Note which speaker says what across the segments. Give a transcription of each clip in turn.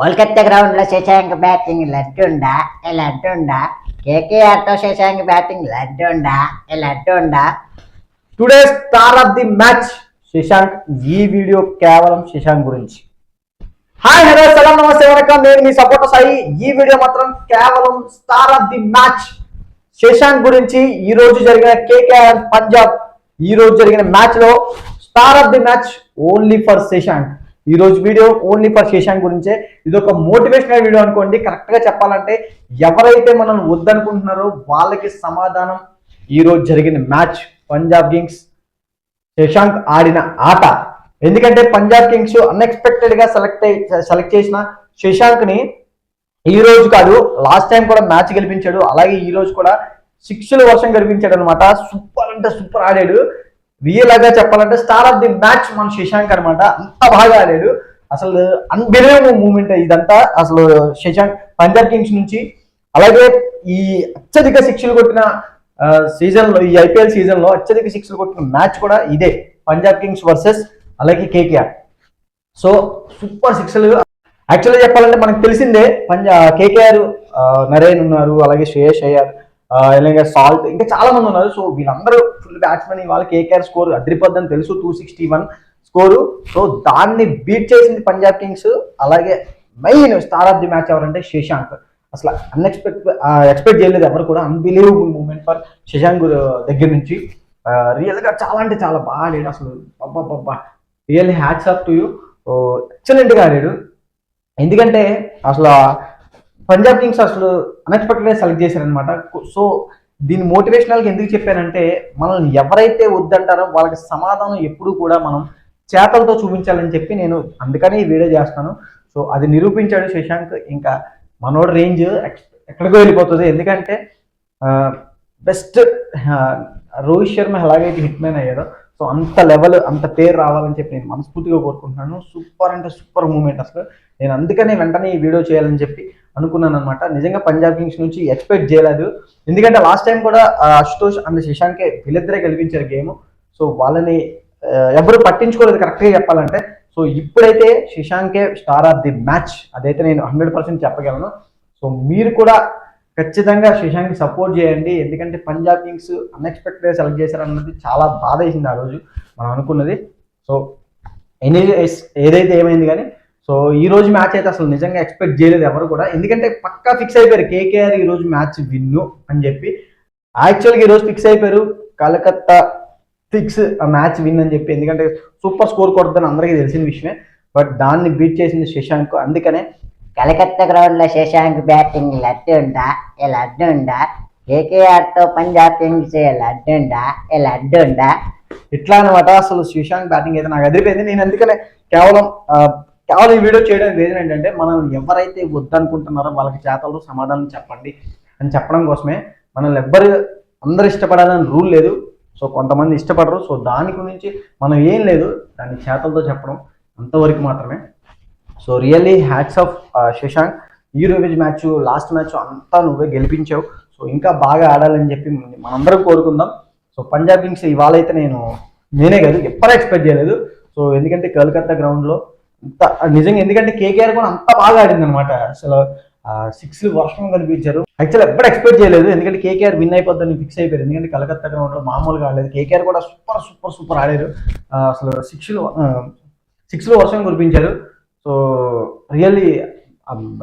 Speaker 1: కోల్కత్తా గ్రౌండ్లో శశాంక్ బ్యాటింగ్ లడ్డుండా? ఏ లడ్డుండా? కేకేఆర్తో శశాంక్ బ్యాటింగ్ లడ్డుండా? ఏ లడ్డుండా?
Speaker 2: Today star of the match Shashank ఈ వీడియో కేవలం శశాంక్ గురించి. హాయ్ హలో సలాం నమస్తే వరకం నేను మీ సపోర్ట్ సాయి. ఈ వీడియో మాత్రం కేవలం star of the match Shashank గురించి. ఈ రోజు జరిగిన కేకేఆర్ పంజాబ్ ఈ రోజు జరిగిన మ్యాచ్లో star of the match only for Shashank. ఈ రోజు వీడియో ఓన్లీ ఫర్ శశాంక్ గురించే. ఇది ఒక మోటివేషనల్ వీడియో అనుకోండి. కరెక్ట్గా చెప్పాలంటే ఎవరైతే మనల్ని వద్దనుకుంటున్నారో వాళ్ళకి సమాధానం. ఈ రోజు జరిగిన మ్యాచ్ పంజాబ్ కింగ్స్ శశాంక్ ఆడిన ఆట. ఎందుకంటే పంజాబ్ కింగ్స్ అన్ఎక్స్పెక్టెడ్గా సెలెక్ట్ సెలెక్ట్ చేసిన శశాంక్ని ఈ రోజు కాదు లాస్ట్ టైం కూడా మ్యాచ్ గెలిపించాడు. అలాగే ఈ రోజు కూడా సిక్స్ల వర్షం గెలిపించాడు అనమాట సూపర్ అంటే సూపర్ ఆడాడు. రియల్గా చెప్పాలంటే స్టార్ ఆఫ్ ది మ్యాచ్ మన శశాంక్ అనమాట అంత బాగా ఆడాడు. అసలు అన్బిలీవబుల్ మూమెంట్ ఇదంతా. అసలు శశాంక్ పంజాబ్ కింగ్స్ నుంచి అలాగే ఈ అత్యధిక శిక్షలు కొట్టిన సీజన్లో ఈ ఐపీఎల్ సీజన్లో అత్యధిక సిక్స్లు కొట్టిన మ్యాచ్ కూడా ఇదే. పంజాబ్ కింగ్స్ వర్సెస్ అలాగే కేకేఆర్. సో సూపర్ సిక్స్లు యాక్చువల్గా చెప్పాలంటే మనకు తెలిసిందే పంజా కేకేఆర్ నరేన్ ఉన్నారు అలాగే శ్రేయస్ అయ్యార్. ఇలాగే సాల్ట్ ఇంకా చాలా మంది ఉన్నారు. సో వీళ్ళందరూ ఫుల్ బ్యాట్స్మెన్ ఇవాళ కేకేఆర్ స్కోర్ అద్రిపోద్దని తెలుసు. Two sixty one score so దాన్ని బీట్ చేసింది పంజాబ్ కింగ్స్ అలాగే main star of the match ఎవరంటే శశాంక్ అసలు అన్ఎక్స్పెక్ట్ ఎక్స్పెక్ట్ చేయలేదు ఎవరు కూడా. అన్బిలీవబుల్ మూమెంట్ ఫర్ శశాంక్ దగ్గర నుంచి. రియల్గా చాలా అంటే చాలా బాగా ఆడాడు అసలు. అబ్బా really hats up to you ఎక్సలెంట్గా ఆడాడు. ఎందుకంటే అసలు పంజాబ్ కింగ్స్ అసలు అన్ఎక్స్పెక్టెడ్గా సెలెక్ట్ చేశారనమాట సో దీని మోటివేషనల్గా ఎందుకు చెప్పానంటే మనల్ని ఎవరైతే వద్దంటారో వాళ్ళకి సమాధానం ఎప్పుడూ కూడా మనం చేతలతో చూపించాలని చెప్పి నేను అందుకని ఈ వీడియో చేస్తాను. సో అది నిరూపించాడు శశాంక్. ఇంకా మనోడు రేంజ్ ఎక్కడికో వెళ్ళిపోతుంది. ఎందుకంటే బెస్ట్ రోహిత్ శర్మ ఎలాగైతే హిట్ మ్యాన్ అయ్యాడో సో అంత లెవెల్ అంత పేరు రావాలని చెప్పి నేను మనస్ఫూర్తిగా కోరుకుంటున్నాను. సూపర్ అంటే సూపర్ మూమెంట్ అసలు. నేను అందుకనే వెంటనే ఈ వీడియో చేయాలని చెప్పి అనుకున్నాను అనమాట నిజంగా పంజాబ్ కింగ్స్ నుంచి ఎక్స్పెక్ట్ చేయలేదు. ఎందుకంటే లాస్ట్ టైం కూడా అశుతోష్ అండ్ శశాంకే వీళ్ళిద్దరే గెలిపించారు గేమ్ సో వాళ్ళని ఎవరు పట్టించుకోలేదు కరెక్ట్గా చెప్పాలంటే. సో ఇప్పుడైతే శశాంకే స్టార్ ఆఫ్ ది మ్యాచ్ అదైతే నేను హండ్రెడ్ పర్సెంట్ చెప్పగలను. సో మీరు కూడా ఖచ్చితంగా శశాంక్ సపోర్ట్ చేయండి. ఎందుకంటే పంజాబ్ కింగ్స్ అన్ఎక్స్పెక్టెడ్గా సెలెక్ట్ చేశారు అన్నది చాలా బాధ వేసింది ఆ రోజు మనం అనుకున్నది. సో ఎనీ ఏదైతే ఏమైంది కానీ సో ఈ రోజు మ్యాచ్ అయితే అసలు నిజంగా ఎక్స్పెక్ట్ చేయలేదు ఎవరు కూడా. ఎందుకంటే పక్కా ఫిక్స్ అయిపోయారు. కేకేఆర్ ఈ రోజు మ్యాచ్ విన్ను అని చెప్పి. యాక్చువల్గా ఈరోజు ఫిక్స్ అయిపోయారు. కలకత్తా ఫిక్స్ ఆ మ్యాచ్ విన్ అని చెప్పి. ఎందుకంటే సూపర్ స్కోర్ కొడుతుందని అందరికీ తెలిసిన విషయమే. బట్ దాన్ని బీట్ చేసింది శశాంక్. అందుకనే
Speaker 1: కలకత్తా గ్రౌండ్లో శశాంక్ బ్యాటింగ్ లడ్డుండా ఏ లడ్డుండా కేకేఆర్తో పంజాబ్ కింగ్స్ ఏ లడ్డుండా ఏ లడ్డుండా
Speaker 2: ఇట్లా అనమాట అసలు శశాంక్ బ్యాటింగ్ అయితే నాకు అదిరిపోయింది. నేను అందుకనే కేవలం కేవలం ఈ వీడియో చేయడం రీజన్ ఏంటంటే మనం ఎవరైతే వద్దనుకుంటున్నారో వాళ్ళకి చేతలు సమాధానం చెప్పండి అని చెప్పడం కోసమే. మనల్ని ఎవ్వరు అందరు ఇష్టపడాలని రూల్ లేదు. సో కొంతమంది ఇష్టపడరు. సో దాని గురించి మనం ఏం లేదు. దాన్ని చేతలతో చెప్పడం అంతవరకు మాత్రమే. So really hats off Shashank ఈ రోజు మ్యాచ్ లాస్ట్ మ్యాచ్ అంతా నువ్వే గెలిపించావు. సో ఇంకా బాగా ఆడాలని చెప్పి మనందరం కోరుకుందాం. సో పంజాబ్ కింగ్స్ ఇవాళ అయితే నేను నేనే కాదు ఎప్పుడూ ఎక్స్పెక్ట్ చేయలేదు. సో ఎందుకంటే కలకత్తా గ్రౌండ్లో అంత నిజంగా ఎందుకంటే కేకేఆర్ కూడా అంత బాగా ఆడింది అనమాట అసలు సిక్స్ వర్షం కనిపించారు. యాక్చువల్ ఎప్పుడు ఎక్స్పెక్ట్ చేయలేదు. ఎందుకంటే కేకేఆర్ విన్ అయిపోద్దని ఫిక్స్ అయిపోయారు. ఎందుకంటే కలకత్తా గ్రౌండ్లో మామూలుగా ఆడలేదు. కేకేఆర్ కూడా సూపర్ సూపర్ సూపర్ ఆడారు. అసలు సిక్స్లు సిక్స్లో వర్షం కురిపించారు. సో రియల్లీ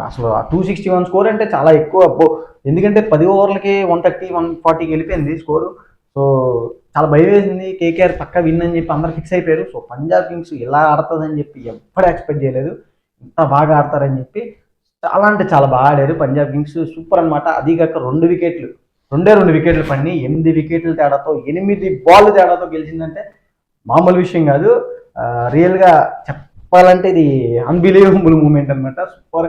Speaker 2: అసలు టూ సిక్స్టీ వన్ స్కోర్ అంటే చాలా ఎక్కువ. అబ్బో ఎందుకంటే పది ఓవర్లకి వన్ థర్టీ వన్ ఫార్టీకి వెళ్ళిపోయింది స్కోరు సో చాలా భయం వేసింది. కేకేఆర్ పక్క విన్ అని చెప్పి అందరు ఫిక్స్ అయిపోయారు. సో పంజాబ్ కింగ్స్ ఇలా ఆడుతుందని చెప్పి ఎప్పుడు ఎక్స్పెక్ట్ చేయలేదు. ఇంత బాగా ఆడతారని చెప్పి చాలా అంటే చాలా బాగా ఆడారు పంజాబ్ కింగ్స్ సూపర్ అన్నమాట. అది కాక రెండు వికెట్లు రెండే రెండు వికెట్లు పడి ఎనిమిది వికెట్ల తేడాతో ఎనిమిది బాల్ తేడాతో గెలిచిందంటే మామూలు విషయం కాదు. రియల్గా చెప్ చెప్పాలంటే ఇది అన్బిలీవబుల్ మూమెంట్ అనమాట సూపర్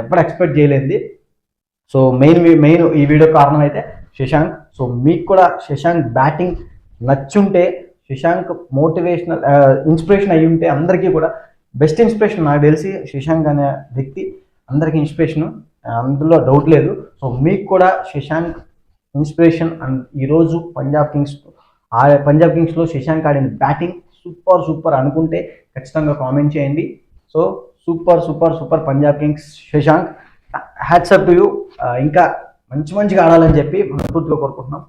Speaker 2: ఎప్పుడు ఎక్స్పెక్ట్ చేయలేంది సో మెయిన్ మెయిన్ ఈ వీడియో కారణం అయితే శశాంక్. సో మీకు కూడా శశాంక్ బ్యాటింగ్ నచ్చుంటే శశాంక్ మోటివేషనల్ ఇన్స్పిరేషన్ అయి ఉంటే అందరికీ కూడా బెస్ట్ ఇన్స్పిరేషన్ నాకు తెలిసి శశాంక్ అనే వ్యక్తి అందరికీ ఇన్స్పిరేషన్ అందులో డౌట్ లేదు. సో మీకు కూడా శశాంక్ ఇన్స్పిరేషన్ అండ్ ఈరోజు పంజాబ్ కింగ్స్ ఆ పంజాబ్ కింగ్స్లో శశాంక్ ఆడిన బ్యాటింగ్ సూపర్ సూపర్ అనుకుంటే ఖచ్చితంగా కామెంట్ చేయండి. So super super super Punjab kings Shashank hats up to you. ఇంకా మంచి మంచిగా ఆడాలని చెప్పి మనస్ఫూర్తిగా కోరుకుంటున్నాం.